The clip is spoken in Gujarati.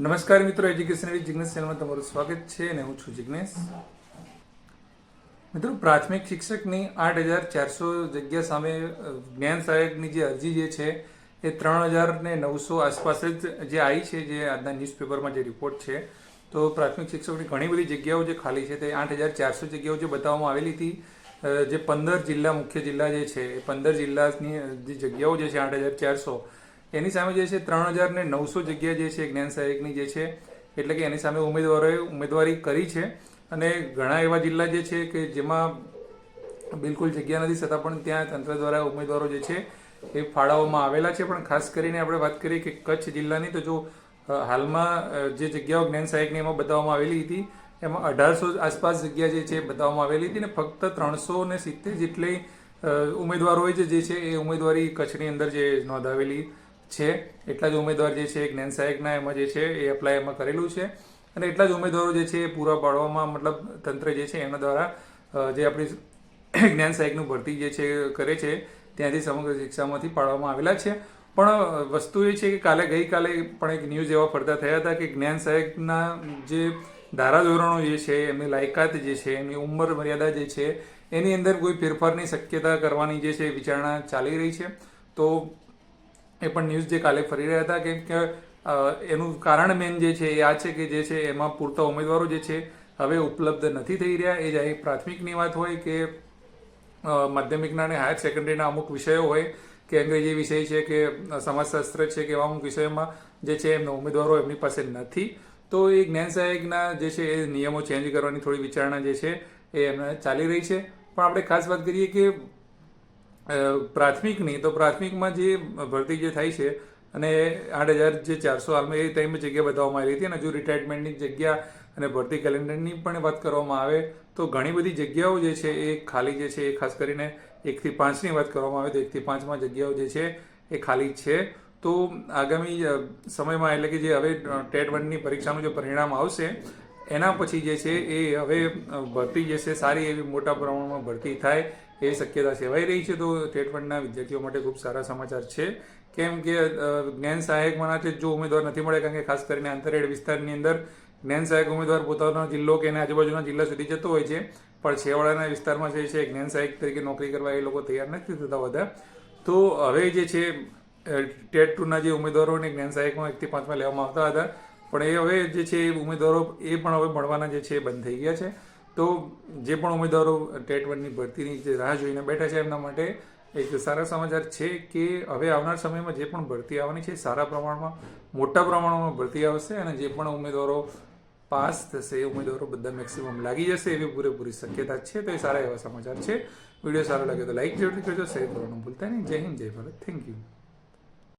નમસ્કાર મિત્રો, એજ્યુકેશન વિથ જિગ્નેશ ચેનલમાં તમારું સ્વાગત છે અને હું છું જિજ્ઞેશ મિત્રો, પ્રાથમિક શિક્ષકની આઠ હજાર ચારસો જગ્યા સામે જ્ઞાન સહાયકની જે અરજી જે છે, એ ત્રણ હજાર ને નવસો આસપાસ જ જે આવી છે, જે આજના ન્યૂઝપેપરમાં જે રિપોર્ટ છે, તો પ્રાથમિક શિક્ષકોની ઘણી બધી જગ્યાઓ જે ખાલી છે, તે આઠ હજાર ચારસો જગ્યાઓ જે બતાવવામાં આવેલી હતી જે પંદર જિલ્લા મુખ્ય જિલ્લા જે છે, એ પંદર જિલ્લાની જે જગ્યાઓ જે છે, આઠ હજાર ચારસો એની સામે જે છે ત્રણ હજાર ને નવસો જગ્યા જે છે જ્ઞાન સહાયકની જે છે, એટલે કે એની સામે ઉમેદવારોએ ઉમેદવારી કરી છે. અને ઘણા એવા જિલ્લા જે છે કે જેમાં બિલકુલ જગ્યા નથી, છતાં પણ ત્યાં તંત્ર દ્વારા ઉમેદવારો જે છે એ ફાળવવામાં આવેલા છે. પણ ખાસ કરીને આપણે વાત કરીએ કે કચ્છ જિલ્લાની, તો જો હાલમાં જે જગ્યાઓ જ્ઞાન સહાયકની એમાં બતાવવામાં આવેલી હતી, એમાં અઢારસો આસપાસ જગ્યા જે છે બતાવવામાં આવેલી હતી ને ફક્ત ત્રણસો ને સિત્તેર જેટલી ઉમેદવારોએ જે છે એ ઉમેદવારી કચ્છની અંદર જે નોંધાવેલી છે. એટલા જ ઉમેદવાર જે છે જ્ઞાન સહાયકના એમાં જે છે, એ એપ્લાય એમાં કરેલું છે. અને એટલા જ ઉમેદવારો જે છે, એ પૂરા પાડવામાં મતલબ તંત્ર જે છે, એના દ્વારા જે આપણી જ્ઞાન સહાયકનું ભરતી જે છે, કરે છે, ત્યાંથી સમગ્ર શિક્ષામાંથી પાડવામાં આવેલા છે. પણ વસ્તુ એ છે કે કાલે ગઈકાલે પણ એક ન્યૂઝ એવા ફરતા થયા હતા કે જ્ઞાન સહાયકના જે ધારાધોરણો જે છે, એમની લાયકાત જે છે, એમની ઉંમર મર્યાદા જે છે, એની અંદર કોઈ ફેરફારની શક્યતા કરવાની જે છે, વિચારણા ચાલી રહી છે. તો એ પણ ન્યૂઝ જે કાલે ફરી રહ્યા હતા કે એનું કારણ મેન જે છે એ આ છે કે જે છે એમાં પૂરતા ઉમેદવારો જે છે હવે ઉપલબ્ધ નથી થઈ રહ્યા. એ ચાહે પ્રાથમિકની વાત હોય કે માધ્યમિકના અને હાયર સેકન્ડરીના અમુક વિષયો હોય કે અંગ્રેજી વિષય છે કે સમાજશાસ્ત્ર છે કે એવા અમુક વિષયોમાં જે છે એમના ઉમેદવારો એમની પાસે નથી. તો એ જ્ઞાન સહાયકના જે છે એ નિયમો ચેન્જ કરવાની થોડી વિચારણા જે છે એ એમને ચાલી રહી છે. પણ આપણે ખાસ વાત કરીએ કે પ્રાથમિકની, તો પ્રાથમિકમાં જે ભરતી જે થાય છે અને આઠ હજાર જે ચારસો હાલમાં એ ટાઈમે જગ્યા બતાવવામાં આવી હતી અને હજુ રિટાયરમેન્ટની જગ્યા અને ભરતી કેલેન્ડરની પણ વાત કરવામાં આવે, તો ઘણી બધી જગ્યાઓ જે છે એ ખાલી જે છે એ ખાસ કરીને એકથી પાંચની વાત કરવામાં આવે તો એકથી પાંચમાં જગ્યાઓ જે છે એ ખાલી છે. તો આગામી સમયમાં એટલે કે જે હવે ટેટ વનની પરીક્ષાનું જે પરિણામ આવશે, એના પછી જે છે એ હવે ભરતી જે છે સારી એવી મોટા પ્રમાણમાં ભરતી થાય એ શક્યતા સેવાઈ રહી છે તો ટેટ ફંડના વિદ્યાર્થીઓ માટે ખૂબ સારા સમાચાર છે. કેમ કે જ્ઞાન સહાયક માટે જો ઉમેદવાર નથી મળે, કારણ કે ખાસ કરીને આંતરરેડ વિસ્તારની અંદર જ્ઞાન સહાયક ઉમેદવાર પોતાનો જિલ્લો કે એના આજુબાજુના જિલ્લા સુધી જતો હોય છે. પણ છેવાડાના વિસ્તારમાં જે છે, જ્ઞાન સહાયક તરીકે નોકરી કરવા એ લોકો તૈયાર નથી થતા બધા તો હવે જે છે ટેટ ટુના જે ઉમેદવારોને જ્ઞાન સહાયકમાં એકથી પાંચમાં લેવામાં આવતા હતા. પણ એ હવે જે છે, એ ઉમેદવારો એ પણ હવે ભણવાના જે છે બંધ થઈ ગયા છે. તો જે પણ ઉમેદવારો ટેટ વનની ભરતીની જે રાહ જોઈને બેઠા છે એમના માટે એક સારા સમાચાર છે કે હવે આવનાર સમયમાં જે પણ ભરતી આવવાની છે સારા પ્રમાણમાં, મોટા પ્રમાણમાં ભરતી આવશે અને જે પણ ઉમેદવારો પાસ થશે એ ઉમેદવારો બધા મેક્સિમમ લાગી જશે એવી પૂરેપૂરી શક્યતા છે. તો એ સારા એવા સમાચાર છે. વીડિયો સારો લાગે તો લાઇક જરૂરથી કરજો. શેર કરવાનું ભૂલતા નહીં. જય હિન્દ, જય ભારત. Thank you